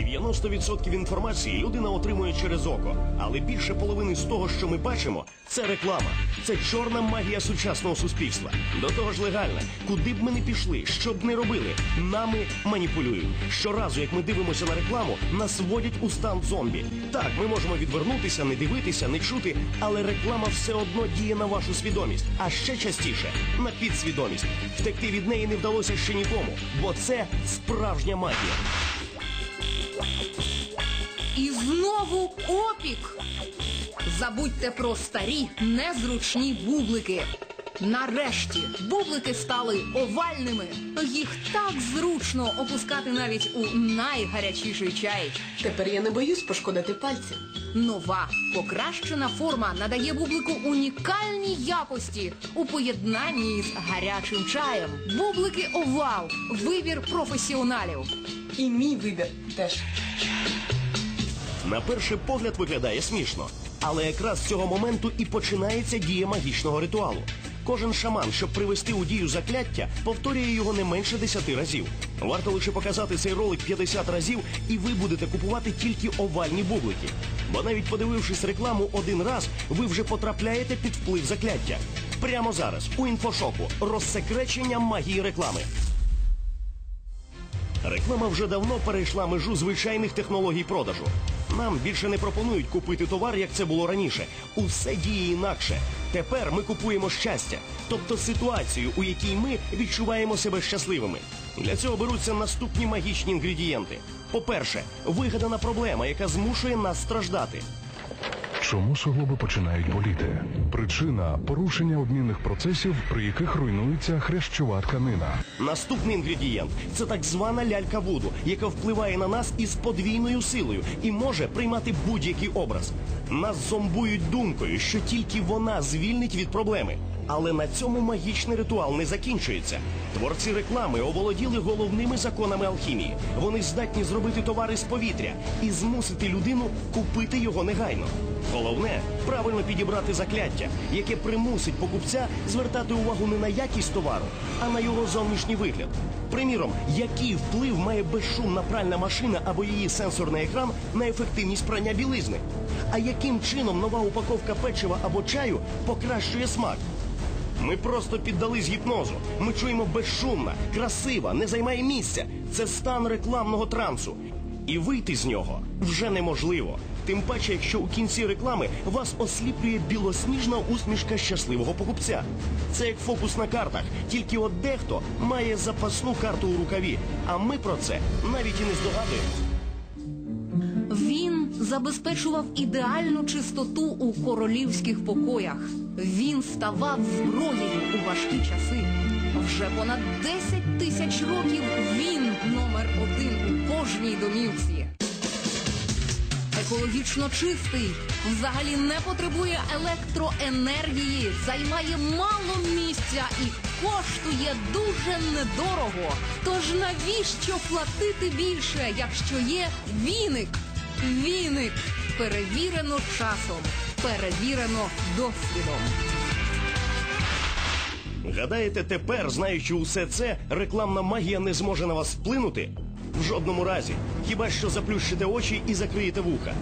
90% інформації людина отримує через око, але більше половини з того, що ми бачимо, це реклама. Це чорна магія сучасного суспільства. До того ж легальна. Куди б ми не пішли, що б не робили, нами маніпулюють. Щоразу, як ми дивимося на рекламу, нас вводять у стан зомбі. Так, ми можемо відвернутися, не дивитися, не чути, але реклама все одно діє на вашу свідомість, а ще частіше на підсвідомість. Втекти від неї не вдалося ще нікому, бо це справжня магія. Знову опік. Забудьте про старі незручні бублики. Нарешті бублики стали овальними. Їх так зручно опускати навіть у найгарячіший чай. Тепер я не боюсь пошкодити пальці. Нова покращена форма надає бублику унікальні якості у поєднанні з гарячим чаєм. Бублики овал вибір професіоналів. І мій вибір теж. На перший погляд виглядає смішно, але якраз з цього моменту і починається дія магічного ритуалу. Кожен шаман, щоб привести у дію закляття, повторює його не менше 10 разів. Варто лише показати цей ролик 50 разів, і ви будете купувати тільки овальні бублики. Бо навіть подивившись рекламу один раз, ви вже потрапляєте під вплив закляття. Прямо зараз у інфошоку розсекречення магії реклами. Реклама вже давно перейшла межу звичайних технологій продажу. Нам більше не пропонують купити товар, як це було раніше. Усе діє інакше. Тепер ми купуємо щастя, тобто ситуацію, у якій ми відчуваємо себе щасливими. Для цього беруться наступні магічні інгредієнти. По-перше, вигадана проблема, яка змушує нас страждати. Чому суглоби починають боліти? Причина порушення обмінних процесів, при яких руйнується хрящова тканина. Наступний інгредієнт це так звана лялька Вуду, яка впливає на нас із подвійною силою і може приймати будь-який образ. Нас зомбують думкою, що тільки вона звільнить від проблеми. Але на цьому магічний ритуал не закінчується. Творці реклами оволоділи головними законами алхімії. Вони здатні зробити товари з повітря і змусити людину купити його негайно. Головне правильно підібрати закляття, яке примусить покупця звертати увагу не на якість товару, а на його зовнішній вигляд. Приміром, який вплив має безшумна пральна машина або її сенсорний екран на ефективність прання білизни? А яким чином нова упаковка печива або чаю покращує смак? Ми просто піддались гіпнозу. Ми чуємо безшумна, красива, не займає місця. Це стан рекламного трансу. І вийти з нього вже неможливо. Тим паче, якщо у кінці реклами вас осліплює білосніжна усмішка щасливого покупця. Це як фокус на картах, тільки от дехто має запасну карту у рукаві. А ми про це навіть і не здогадуємось. Забезпечував ідеальну чистоту у королівських покоях. Він ставав зброєю у важкі часи. Вже понад 10 тисяч років він номер один у кожній домівці. Екологічно чистий, взагалі не потребує електроенергії, займає мало місця і коштує дуже недорого. Тож навіщо платити більше, якщо є віник? Віник перевірено часом, перевірено досвідом. Гадаєте, тепер, знаючи усе це, рекламна магія не зможе на вас вплинути? В жодному разі. Хіба що заплющите очі і закриєте вуха.